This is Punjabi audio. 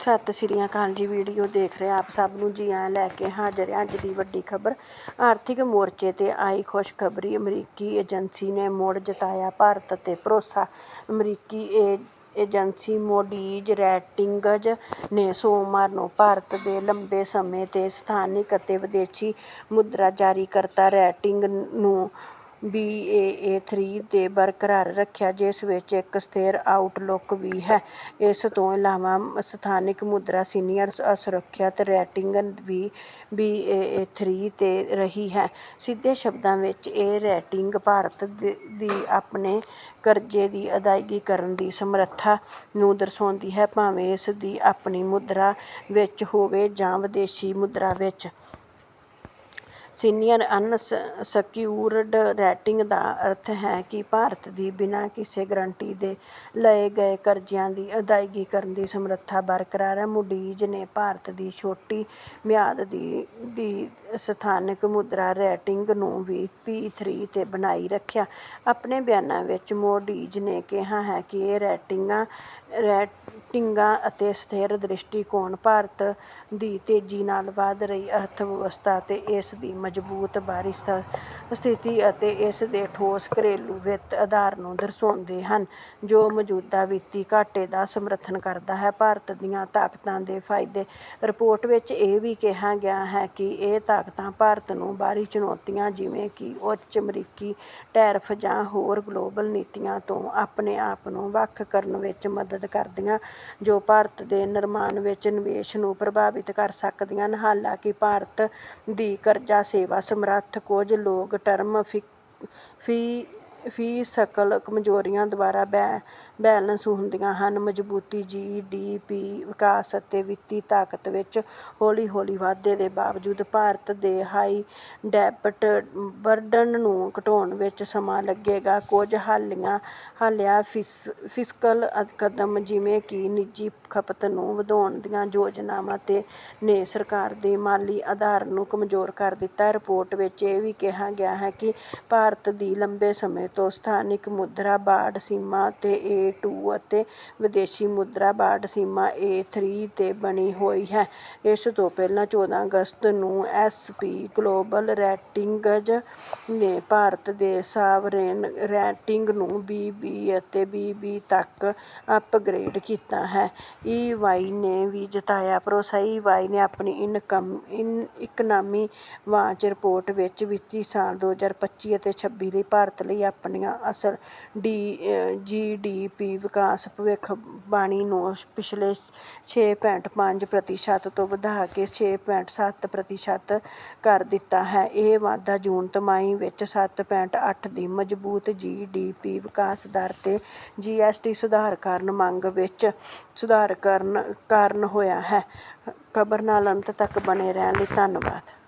ਸਤਿ ਸ਼੍ਰੀ ਅਕਾਲ ਜੀ ਵੀਡੀਓ ਦੇਖ ਰਹੇ ਆਪ ਸਭ ਨੂੰ ਜੀ ਆਇਆਂ ਲੈ ਕੇ ਹਾਜ਼ਰ ਹਾਂ ਅੱਜ ਦੀ ਵੱਡੀ ਖਬਰ। ਆਰਥਿਕ ਮੋਰਚੇ ਤੇ ਆਈ ਖੁਸ਼ਖਬਰੀ, ਅਮਰੀਕੀ ਏਜੰਸੀ ਨੇ ਮੁੜ ਜਤਾਇਆ ਭਾਰਤ ਤੇ ਭਰੋਸਾ। ਅਮਰੀਕੀ ਏ, ਏਜੰਸੀ ਮੋਡੀਜ਼ ਰੈਟਿੰਗਜ਼ ਨੇ ਸੋਮਵਾਰ ਨੂੰ ਭਾਰਤ ਦੇ ਲੰਬੇ ਸਮੇਂ ਤੇ ਸਥਾਨਿਕ ਅਤੇ ਵਿਦੇਸ਼ੀ ਮੁਦਰਾ ਜਾਰੀਕਰਤਾ ਰੇਟਿੰਗ ਨੂੰ BAA3 ਤੇ ਬਰਕਰਾਰ ਰੱਖਿਆ, ਜਿਸ ਵਿੱਚ ਇੱਕ ਸਥਿਰ ਆਊਟਲੁੱਕ ਵੀ ਹੈ। ਇਸ ਤੋਂ ਇਲਾਵਾ ਸਥਾਨਿਕ ਮੁਦਰਾ ਸੀਨੀਅਰ ਅਸੁਰੱਖਿਅਤ ਰੇਟਿੰਗ ਵੀ BAA3 ਤੇ ਰਹੀ ਹੈ। ਸਿੱਧੇ ਸ਼ਬਦਾਂ ਵਿੱਚ, ਇਹ ਰੇਟਿੰਗ ਭਾਰਤ ਦੀ ਆਪਣੇ ਕਰਜ਼ੇ ਦੀ ਅਦਾਇਗੀ ਕਰਨ ਦੀ ਸਮਰੱਥਾ ਨੂੰ ਦਰਸਾਉਂਦੀ ਹੈ, ਭਾਵੇਂ ਇਸ ਦੀ ਆਪਣੀ ਮੁਦਰਾ ਵਿੱਚ ਹੋਵੇ ਜਾਂ ਵਿਦੇਸ਼ੀ ਮੁਦਰਾ ਵਿੱਚ। ਸੀਨੀਅਰ ਅਨਸਕਿਊਰਡ ਰੇਟਿੰਗ ਦਾ ਅਰਥ ਹੈ ਕਿ ਭਾਰਤ ਦੀ ਬਿਨਾਂ ਕਿਸੇ ਗਰੰਟੀ ਦੇ ਲਏ ਗਏ ਕਰਜ਼ਿਆਂ ਦੀ ਅਦਾਇਗੀ ਕਰਨ ਦੀ ਸਮਰੱਥਾ ਬਰਕਰਾਰ ਹੈ। ਮੂਡੀਜ਼ ਨੇ ਭਾਰਤ ਦੀ ਛੋਟੀ ਮਿਆਦ ਦੀ ਦੀ ਸਥਾਨਕ ਮੁਦਰਾ ਰੇਟਿੰਗ ਨੂੰ ਵੀ P3 ਤੇ ਬਣਾਈ ਰੱਖਿਆ। ਆਪਣੇ ਬਿਆਨਾਂ ਵਿੱਚ ਮੂਡੀਜ਼ ਨੇ ਕਿਹਾ ਹੈ ਕਿ ਇਹ ਰੇਟਿੰਗਾਂ ਰੇਟਿੰਗਾਂ ਅਤੇ ਸਥਿਰ ਦ੍ਰਿਸ਼ਟੀਕੋਣ ਭਾਰਤ ਦੀ ਤੇਜ਼ੀ ਨਾਲ ਵਧ ਰਹੀ ਅਰਥ ਵਿਵਸਥਾ ਤੇ ਇਸ ਦੀ ਮਜ਼ਬੂਤ ਮਜ਼ਬੂਤ ਬਾਹਰੀ ਸਥਿਤੀ ਅਤੇ ਇਸ ਦੇ ਠੋਸ ਘਰੇਲੂ ਵਿੱਤ ਆਧਾਰ ਨੂੰ ਦਰਸਾਉਂਦੇ ਹਨ, ਜੋ ਮੌਜੂਦਾ ਵਿੱਤੀ ਘਾਟੇ ਦਾ ਸਮਰਥਨ ਕਰਦਾ ਹੈ। ਭਾਰਤ ਦੀਆਂ ਤਾਕਤਾਂ ਦੇ ਫਾਇਦੇ ਰਿਪੋਰਟ ਵਿੱਚ ਇਹ ਵੀ ਕਿਹਾ ਗਿਆ ਹੈ ਕਿ ਇਹ ਤਾਕਤਾਂ ਭਾਰਤ ਨੂੰ ਬਾਹਰੀ ਚੁਣੌਤੀਆਂ ਜਿਵੇਂ ਕਿ ਉੱਚ ਅਮਰੀਕੀ ਟੈਰਫ ਜਾਂ ਹੋਰ ਗਲੋਬਲ ਨੀਤੀਆਂ ਤੋਂ ਆਪਣੇ ਆਪ ਨੂੰ ਵੱਖ ਕਰਨ ਵਿੱਚ ਮਦਦ ਕਰਦੀਆਂ, ਜੋ ਭਾਰਤ ਦੇ ਨਿਰਮਾਣ ਵਿੱਚ ਨਿਵੇਸ਼ ਨੂੰ ਪ੍ਰਭਾਵਿਤ ਕਰ ਸਕਦੀਆਂ ਹਨ। ਹਾਲਾਂਕਿ ਭਾਰਤ ਦੀ ਕਰਜ਼ਾ ਸੇਵਾ ਸਮਰੱਥ ਕੁਝ ਲੋਕ ਟਰਮ ਫੀ ਫੀ ਸਕਲ ਕਮਜ਼ੋਰੀਆਂ ਦੁਆਰਾ ਬੈ, ਬੈਲੈਂਸ ਹੁੰਦੀਆਂ ਹਨ। ਮਜ਼ਬੂਤੀ ਜੀ ਡੀ ਪੀ ਵਿਕਾਸ ਅਤੇ ਵਿੱਤੀ ਤਾਕਤ ਵਿੱਚ ਹੌਲੀ ਹੌਲੀ ਵਾਧੇ ਦੇ ਬਾਵਜੂਦ ਭਾਰਤ ਦੇ ਹਾਈ ਡੈਬਟ ਬਰਡਨ ਨੂੰ ਘਟਾਉਣ ਵਿੱਚ ਸਮਾਂ ਲੱਗੇਗਾ। ਕੁਝ ਹਾਲੀਆਂ, ਹਾਲਿਆ ਫਿਸ, ਫਿਸਕਲ ਕਦਮ ਜਿਵੇਂ ਕਿ ਨਿੱਜੀ ਖਪਤ ਨੂੰ ਵਧਾਉਣ ਦੀਆਂ ਯੋਜਨਾਵਾਂ ਤੇ ਨੇ ਸਰਕਾਰ ਦੇ ਮਾਲੀ ਆਧਾਰ ਨੂੰ ਕਮਜ਼ੋਰ ਕਰ ਦਿੱਤਾ। ਰਿਪੋਰਟ ਵਿੱਚ ਇਹ ਵੀ ਕਿਹਾ ਗਿਆ ਹੈ ਕਿ ਭਾਰਤ ਦੀ ਲੰਬੇ ਸਮੇਂ ਤੋਂ ਸਥਾਨਿਕ ਮੁਦਰਾ ਬਾੜ ਸੀਮਾ ਤੇ A2 ਅਤੇ ਵਿਦੇਸ਼ੀ ਮੁਦਰਾ ਬਾੜ ਸੀਮਾ ਏ ਥ੍ਰੀ ਤੇ ਬਣੀ ਹੋਈ ਹੈ। ਇਸ ਤੋਂ ਪਹਿਲਾਂ ਚੌਦਾਂ ਅਗਸਤ ਨੂੰ ਐਸ ਪੀ ਗਲੋਬਲ ਰੇਟਿੰਗਜ਼ ਨੇ ਭਾਰਤ ਦੇ ਸਾਵਰੇਨ ਰੇਟਿੰਗ ਨੂੰ ਬੀ ਬੀ ਅਤੇ ਬੀ ਬੀ ਤੱਕ ਅਪਗ੍ਰੇਡ ਕੀਤਾ ਹੈ। ਈ ਵਾਈ ਨੇ ਵੀ ਜਤਾਇਆ। ਭਰੋਸਾ ਈ ਵਾਈ ਨੇ ਆਪਣੀ ਇਨਕਮ ਇਕਨਾਮੀ ਵਾਚ ਰਿਪੋਰਟ ਵਿੱਚ ਵਿੱਤੀ ਸਾਲ ਦੋ ਹਜ਼ਾਰ ਪੱਚੀ ਅਤੇ ਛੱਬੀ ਲਈ ਭਾਰਤ ਲਈ ਆਪਣੀਆਂ ਅਸਲ ਡੀ ਜੀ ਡੀ ਪੀ ਵਿਕਾਸ ਭਵਿੱਖਬਾਣੀ ਨੂੰ ਪਿਛਲੇ ਛੇ ਪੁਆਇੰਟ ਪੰਜ ਪ੍ਰਤੀਸ਼ਤ ਤੋਂ ਵਧਾ ਕੇ ਛੇ ਪੁਆਇੰਟ ਸੱਤ ਪ੍ਰਤੀਸ਼ਤ ਕਰ ਦਿੱਤਾ ਹੈ। ਇਹ ਵਾਧਾ ਜੂਨ ਤਿਮਾਹੀ ਵਿੱਚ ਸੱਤ ਪੁਆਇੰਟ ਅੱਠ ਦੀ ਮਜ਼ਬੂਤ ਜੀ ਡੀ ਪੀ ਵਿਕਾਸ ਦਰ ਤੇ ਜੀ ਐੱਸ ਟੀ ਸੁਧਾਰ ਕਾਰਨ ਮੰਗ ਵਿੱਚ ਸੁਧਾਰ ਕਾਰਨ ਹੋਇਆ ਹੈ। ਖਬਰ ਨਾਲ ਅੰਤ ਤੱਕ ਬਣੇ ਰਹਿਣ ਲਈ ਧੰਨਵਾਦ।